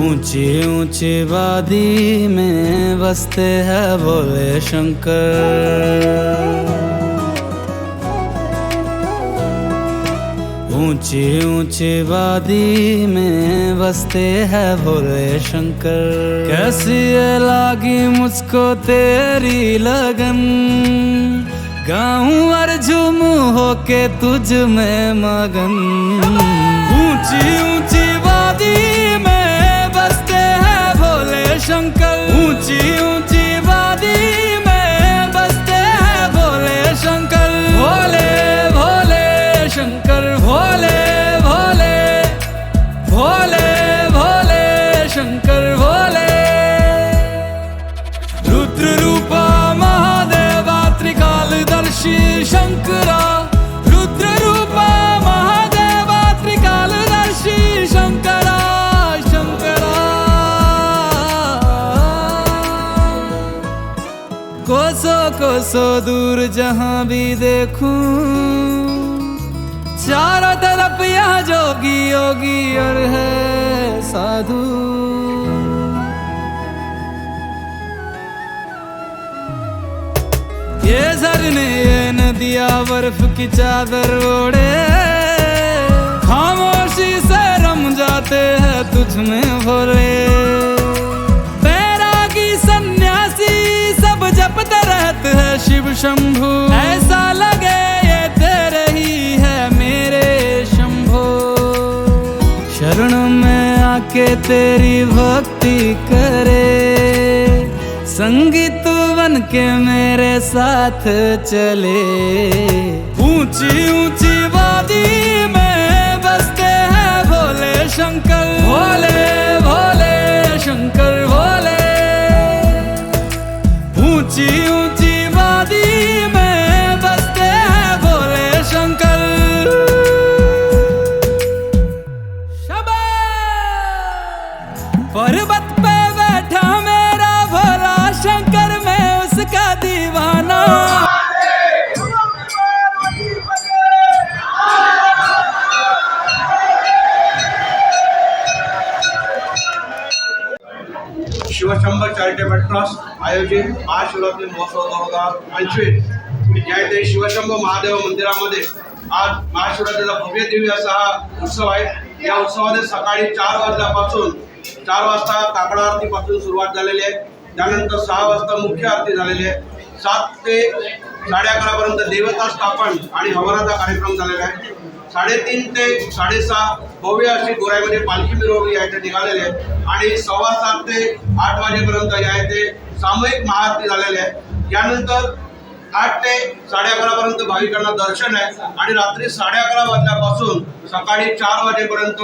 ऊँची ऊँची वादी में बसते हैं भोले शंकर। ऊँची ऊँची वादी में बसते हैं भोले शंकर। कैसी लागी मुझको तेरी लगन? गाऊं झूमू होके तुझ में मगन। ऊँची ऊँची शंकर। ऊँची ऊँची वादी में बसते हैं, भोले शंकर। भोले भोले शंकर, भोले भोले। भोले भोले शंकर, भोले। रुद्र रूपा महादेवा त्रिकाल दर्शी शंकरा। कोसों कोसों दूर जहाँ भी देखूँ। चारों तरफ़ यहाँ जोगी योगी और है साधु। ये झरने ये नदिया बर्फ़ की चादर ओढ़े। खामोशी से रम जाते हैं तुझ में शरण में आके तेरी भक्ति करे। संगीत बन के मेरे साथ चले। ऊँची ऊँची वादी में बसते हैं भोले शंकर। भोले ट्रस्ट आयोजित महाशिवरात्री महोत्सव दोन हजार पंचवीस. या इथे शिवशंभ महादेव मंदिरामध्ये. आज महाशिवरात्रीचा भव्य दिव्य असा हा उत्सव आहे. या उत्सवामध्ये सकाळी चार वाजल्यापासून चार वाजता काकडा आरतीपासून सुरुवात झालेली आहे. त्यानंतर सहा वाजता मुख्य आरती झालेली आहे. सात ते साडे अकरापर्यंत देवता स्थापन आणि हवनाचा कार्यक्रम झालेला आहे. साडेतीन ते साडेसहा भव्य अशी गोऱ्यामध्ये पालखी मिरवणूक या इथे निघालेली आहे. आणि सव्वा सात ते आठ वाजेपर्यंत या इथे सामूहिक महाआरती झालेली आहे. यानंतर आठ ते साडे अकरा पर्यंत भाविकांना दर्शन आहे. आणि रात्री साडे अकरा वाजल्यापासून सकाळी चार वाजेपर्यंत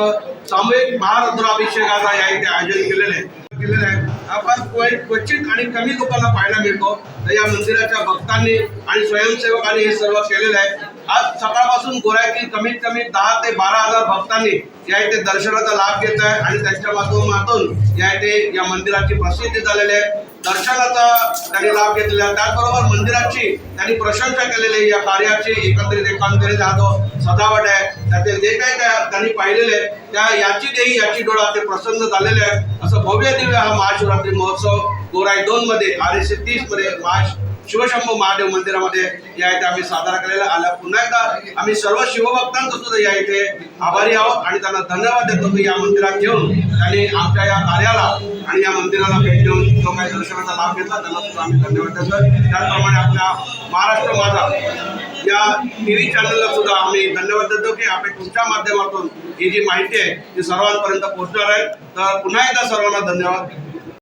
सामूहिक महारुद्राभिषेकाचा या इथे आयोजन केलेलं आहे केलेलं आहे. आपण क्वचित आणि कमी लोकांना पाहायला मिळतो. तर या मंदिराच्या भक्तांनी आणि स्वयंसेवकांनी हे सर्व केलेलं आहे. आज सकाळपासून गोऱ्यातील कमीत कमी दहा ते बारा हजार भक्तांनी या इथे दर्शनाचा लाभ घेत आहे आणि त्यांच्या माध्यमातून या इथे या मंदिराची प्रसिद्धी झालेली आहे. दर्शनाचा त्यांनी लाभ घेतलेला आहे. त्याचबरोबर मंदिराची त्यांनी प्रशंसा केलेली आहे. या कार्याची एकत्रित एकांतरित हा जो सजावट आहे त्याचे जे काही त्या- त्यांनी पाहिलेले आहे त्या याची देही याची डोळा ते प्रसन्न झालेले आहे असं भव्य दिव्य हा महाशिवरात्री महोत्सव गोराई दोन मध्ये तीसमध्ये तीसमध्ये महा शिवशंभू महादेव मंदिरामध्ये या इथे आम्ही साजरा केलेला आला पुन्हा एकदा आम्ही सर्व शिवभक्तांचं सुद्धा या इथे आभारी आहोत आणि त्यांना धन्यवाद देतो की या मंदिरात येऊन त्यांनी आमच्या या कार्याला आणि या मंदिराला भेट देऊन जो काही दर्शनाचा लाभ घेतला त्यांना सुद्धा आम्ही धन्यवाद देतो. त्याचप्रमाणे आपल्या महाराष्ट्र माझा या टी व्ही चॅनलला सुद्धा आम्ही धन्यवाद देतो की आपण तुमच्या माध्यमातून ही जी माहिती आहे ती सर्वांपर्यंत पोहोचणार आहे. तर पुन्हा एकदा सर्वांना धन्यवाद.